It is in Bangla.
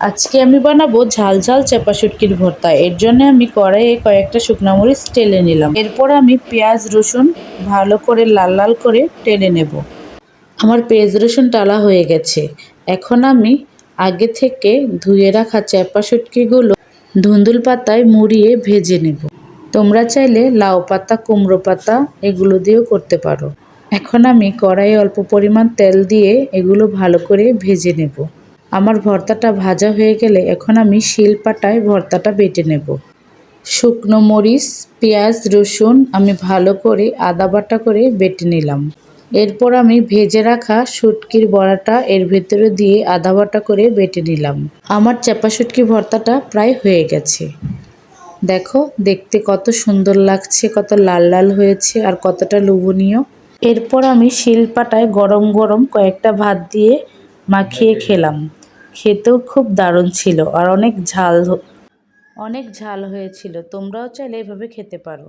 আজকে আমি বানাবো ঝাল ঝাল চাপা শুটকির ভর্তা। এর জন্য আমি কড়াইয়ে কয়েকটা শুকনো মরিচ টেলে নিলাম। এরপর আমি পেঁয়াজ, রসুন ভালো করে লাল লাল করে টেলে নেব। আমার পেঁয়াজ, রসুন টালা হয়ে গেছে। এখন আমি আগে থেকে ধুয়ে রাখা চাপা শুটকিগুলো ধুন্দুল পাতায় মুড়িয়ে ভেজে নেব। তোমরা চাইলে লাউ পাতা, কুমড়ো পাতা এগুলো দিয়েও করতে পারো। এখন আমি কড়াইয়ে অল্প পরিমাণ তেল দিয়ে এগুলো ভালো করে ভেজে নেব। আমার ভর্তাটা ভাজা হয়ে গেলে এখন আমি শিল পাটায় ভর্তাটা বেটে নেব। শুকনো মরিচ, পেঁয়াজ, রসুন আমি ভালো করে আদা বাটা করে বেটে নিলাম। এরপর আমি ভেজে রাখা শুটকির বড়াটা এর ভেতরে দিয়ে আদা বাটা করে বেটে নিলাম। আমার চাপা শুটকি ভর্তাটা প্রায় হয়ে গেছে। দেখো, দেখতে কত সুন্দর লাগছে, কত লাল লাল হয়েছে আর কতটা লোভনীয়। এরপর আমি শিলপাটায় গরম গরম কয়েকটা ভাত দিয়ে মাখিয়ে খেলাম। খেতেও খুব দারুণ ছিল আর অনেক ঝাল অনেক ঝাল হয়েছিল। তোমরাও চাইলে এভাবে খেতে পারো।